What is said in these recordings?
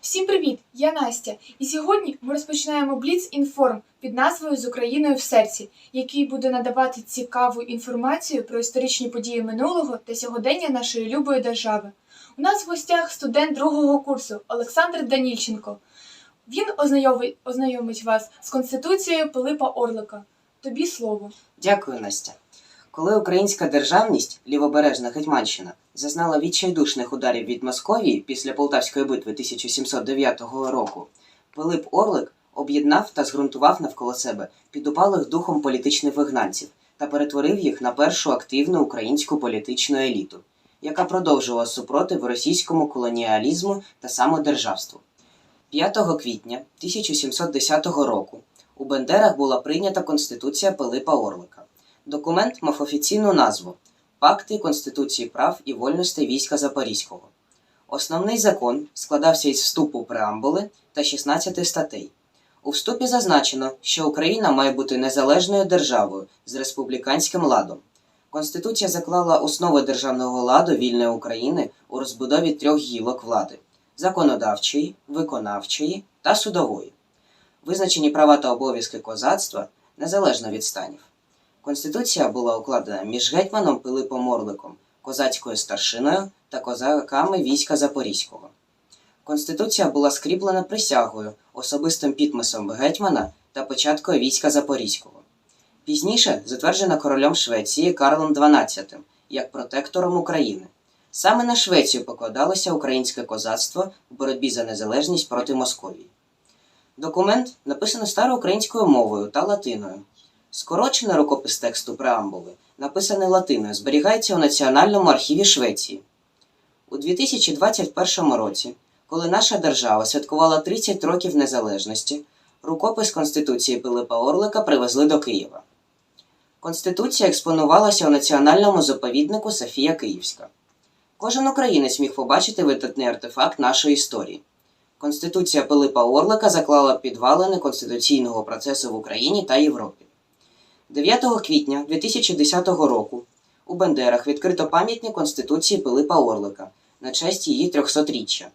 Всім привіт! Я Настя. І сьогодні ми розпочинаємо Бліц Інформ під назвою З Україною в серці, який буде надавати цікаву інформацію про історичні події минулого та сьогодення нашої любої держави. У нас в гостях студент другого курсу Олександр Данільченко. Він ознайомить, вас з Конституцією Пилипа Орлика. Тобі слово. Дякую, Настя. Коли українська державність, лівобережна Гетьманщина, зазнала відчайдушних ударів від Московії після Полтавської битви 1709 року, Пилип Орлик об'єднав та зґрунтував навколо себе підупалих духом політичних вигнанців та перетворив їх на першу активну українську політичну еліту, яка продовжувала супротив російському колоніалізму та самодержавству. 5 квітня 1710 року у Бендерах була прийнята Конституція Пилипа Орлика. Документ мав офіційну назву Пакти Конституції прав і вольностей війська Запорізького. Основний закон складався із вступу преамбули та 16 статей. У вступі зазначено, що Україна має бути незалежною державою з республіканським ладом. Конституція заклала основи державного ладу вільної України у розбудові трьох гілок влади законодавчої, виконавчої та судової. Визначені права та обов'язки козацтва незалежно від станів. Конституція була укладена між гетьманом Пилипом Орликом, козацькою старшиною та козаками війська Запорізького. Конституція була скріплена присягою, особистим підписом гетьмана та початкою війська Запорізького. Пізніше затверджена королем Швеції Карлом XII як протектором України. Саме на Швецію покладалося українське козацтво в боротьбі за незалежність проти Московії. Документ написано староукраїнською мовою та латиною. Скорочений рукопис тексту преамбули, написаний латиною, зберігається у Національному архіві Швеції. У 2021 році, коли наша держава святкувала 30 років незалежності, рукопис Конституції Пилипа Орлика привезли до Києва. Конституція експонувалася у національному заповіднику Софія Київська. Кожен українець міг побачити видатний артефакт нашої історії. Конституція Пилипа Орлика заклала підвалини конституційного процесу в Україні та Європі. 9 квітня 2010 року у Бендерах відкрито пам'ятник Конституції Пилипа Орлика на честь її 300-річчя.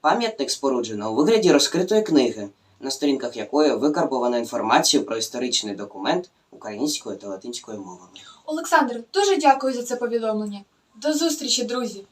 Пам'ятник споруджено у вигляді розкритої книги, на сторінках якої викарбовано інформацію про історичний документ українською та латинською мовами. Олександр, дуже дякую за це повідомлення. До зустрічі, друзі!